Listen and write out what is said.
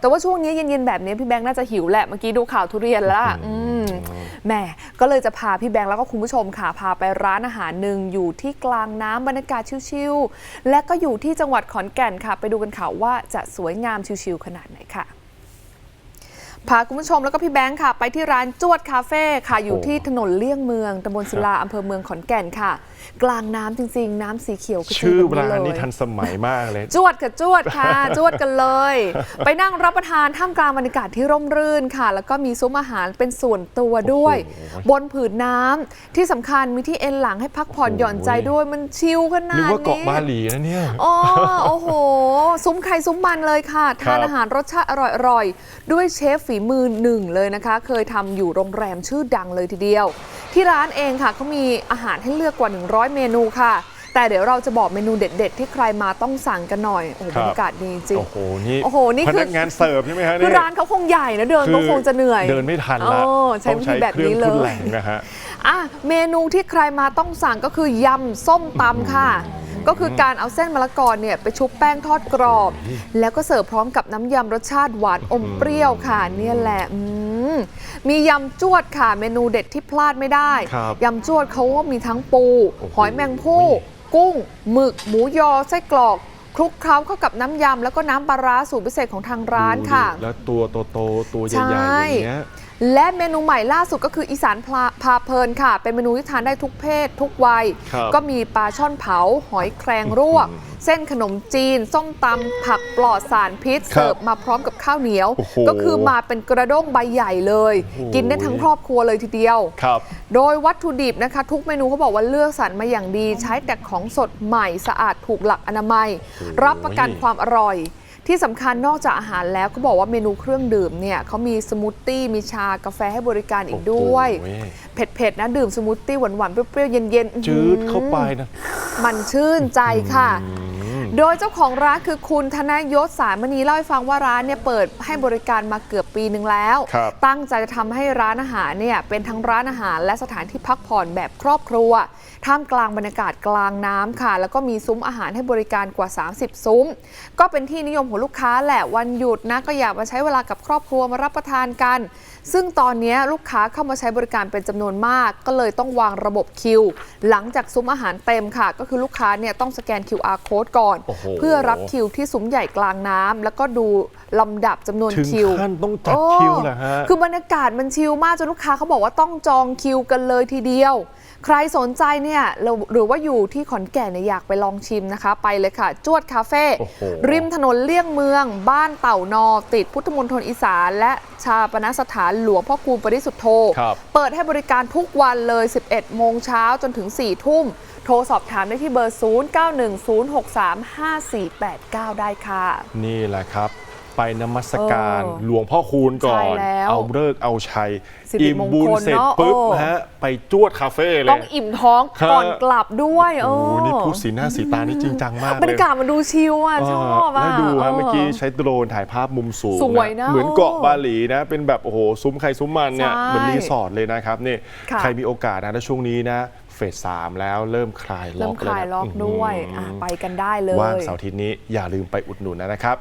แต่ว่าช่วงนี้เย็นๆแบบนี้พี่แบงค์น่าจะหิวแหละเมื่อกี้ดูข่าวทุเรียนแล้วล่ะอืมแหมก็เลยจะพาพี่แบงค์แล้วก็คุณผู้ชมค่ะพาไปร้านอาหารหนึ่งอยู่ที่กลางน้ำบรรยากาศชิลๆและก็อยู่ที่จังหวัดขอนแก่นค่ะ ไปดูกันค่ะว่าจะสวยงามชิลๆขนาดไหนค่ะ พาคุณผู้ชมแล้วก็พี่แบงค์ค่ะ ไปที่ร้านจวดคาเฟ่ค่ะ อยู่ที่ถนนเลี่ยงเมืองตำบลศิลาอำเภอเมืองขอนแก่นค่ะ กลางน้ำจริง ๆ น้ำสีเขียวขจีชื่อแบบร้านเลนี่ยทันสมัยมากเลย จวดค่ะจวดค่ะ จวดกันเลย ไปนั่งรับประทานท่ามกลางบรรยากาศที่ร่มรื่นค่ะ แล้วก็มีซุ้มอาหารเป็นส่วนตัวด้วยโอ้โหบนผืนน้ำที่สำคัญมีที่เอนหลังให้พักผ่อนโอ้โหหย่อนใจด้วยมันชิลขนาดนึนี้กว่าเกาะบาหลีนะเนี่ยอ๋อโอ้โห ซุ้มใครซุ้มมันเลยค่ะ ทานครับอาหารรสชาติอร่อยๆ ด้วยเชฟฝีมือหนึ่งเลยนะคะ เคยทำอยู่โรงแรมชื่อดังเลยทีเดียว ที่ร้านเองค่ะเขามีอาหารให้เลือกกว่า 100 เมนูค่ะ แต่เดี๋ยวเราจะบอกเมนูเด็ด ๆ ที่ใครมาต้องสั่งกันหน่อย โอ้โหครับบรรยากาศดีจริง โอ้โห นี่โอ้โหนี่พคือนักงานเสิร์ฟใช่ไหมฮะคือนี่ร้านเขาคงใหญ่นะเดินก็คงจะเหนื่อย เดินไม่ทันละเออใช้ต้องวิธีแบบเครื่นี้องเลทุนยแรงนะฮะอะเมนูที่ใครมาต้องสั่งก็คือยำส้มตำค่ะ ก็คือการเอาเส้นมะละกอเนี่ยไปชุบแป้งทอดกรอบ แล้วก็เสิร์ฟพร้อมกับน้ำยำรสชาติหวานอมเปรี้ยวค่ะเนี่ยแหละอืมมียำจวดค่ะเมนูเด็ดที่พลาดไม่ได้ครับยำจวดเขาก็มีทั้งปูโอ้โหหอยแมงผู้กุ้งหมึก หมูยอไส้กรอกคลุกเคล้าเข้ากับน้ำยำแล้วก็น้ำปลาร้าสูตรพิเศษของทางร้านค่ะดูดิแล้วตัวโตๆตัวใหใช่ญ่ๆอย่างเงี้ย และเมนูใหม่ล่าสุดก็คืออีสานพลาพาเพลินค่ะ เป็นเมนูที่ทานได้ทุกเพศ ทุกวัยครับก็มีปลาช่อนเผา หอยแครงรวก เส้นขนมจีน ส้มตำผักปลอดสารพิษครับเสิร์ฟมาพร้อมกับข้าวเหนียวโอ้โหก็คือมาเป็นกระด้งใบใหญ่เลยโอ้โหกินได้ทั้งครอบครัวเลยทีเดียวครับโดยวัตถุดิบนะคะ ทุกเมนูเขาบอกว่าเลือกสรรมาอย่างดี ใช้แต่ของสดใหม่สะอาดถูกหลักอนามัยโอ้โหรับประกันความอร่อย ที่สำคัญนอกจากอาหารแล้วเขาบอกว่าเมนูเครื่องดื่มเนี่ยเขามีสมูทตี้มีชากาแฟให้บริการอีกด้วยโอ้โหเผ็ดๆนะดื่มสมูทตี้หวานๆเปรี้ยวๆเย็นๆอื้อหืจือดเข้าไปนะ มันชื่นใจค่ะอืม โดยเจ้าของร้านคือคุณธนยศสารมณีเล่าให้ฟังว่าร้านเนี่ยเปิดให้บริการมาเกือบปีหนึ่งแล้วครับตั้งใจจะทำให้ร้านอาหารเนี่ยเป็นทั้งร้านอาหารและสถานที่พักผ่อนแบบครอบครัว ท่ามกลางบรรยากาศกลางน้ำค่ะ แล้วก็มีซุ้มอาหารให้บริการกว่า 30 ซุ้ม ก็เป็นที่นิยมของลูกค้าแหละวันหยุดนะก็อยากมาใช้เวลากับครอบครัวมารับประทานกัน ซึ่งตอนนี้ลูกค้าเข้ามาใช้บริการเป็นจำนวนมาก ก็เลยต้องวางระบบคิว หลังจากซุ้มอาหารเต็มค่ะ ก็คือลูกค้าเนี่ยต้องสแกน QR code ก่อนโอ้โหเพื่อรับคิวที่ซุ้มใหญ่กลางน้ำแล้วก็ดูลำดับจำนวนถึงคิวขั้นต้องจัดโอ้คิวเหรอฮะคือบรรยากาศมันชิลมากจนลูกค้าเขาบอกว่าต้องจองคิวกันเลยทีเดียว ใครสนใจเนี่ยเราหรือว่าอยู่ที่ขอนแก่นเนี่ยอยากไปลองชิมนะคะ ไปเลยค่ะ จวดคาเฟ่โอ้โหริมถนนเลี่ยงเมือง บ้านเต่านอ ติดพุทธมณฑลอีสาน และชาปนสถานหลวงพ่อคูณปริสุทธโธครับเปิดให้บริการทุกวันเลย 11 โมงเช้าจนถึง 4 ทุ่ม โทรสอบถามได้ที่เบอร์ 0910635489 ได้ค่ะ นี่แหละครับ ไปนมัสการเออหลวงพ่อคูณก่อน ใช่แล้วเอาเลิกษ์เอาชัย สิริอิ่มมงคลบุญเสร็จเนอะปุ๊บเออฮะไปจวดคาเฟ่เลต้อย งอิ่มท้องครับ ก่อนกลับด้วยเอโอ้อโหนี่พูดสีหน้าสีตานี่จริงจังมากเลยบรรยากาศมันดูชิลอะ ชอบอะ แล้วดูฮะเออเมื่อกี้ใช้โดรนถ่ายภาพมุมสูงสวยนะเหมือนเกาะเออบาหลีนะ เป็นแบบโอ้โหซุ้มใครซุ้มมันเนี่ยใช่เหมือนรีสอร์ทเลยนะครับนี่ค่ะ ใครมีโอกาสนะถ้าช่วงนี้นะเฟสสามแล้วเริ่มคลายล็เริ่อมกคลายแวนะล็อกด้วยอื้อหืออะไปกันได้เลย ว่างเสาร์อาทิตย์นี้อย่าลืมไปอุดหนุนนะครับ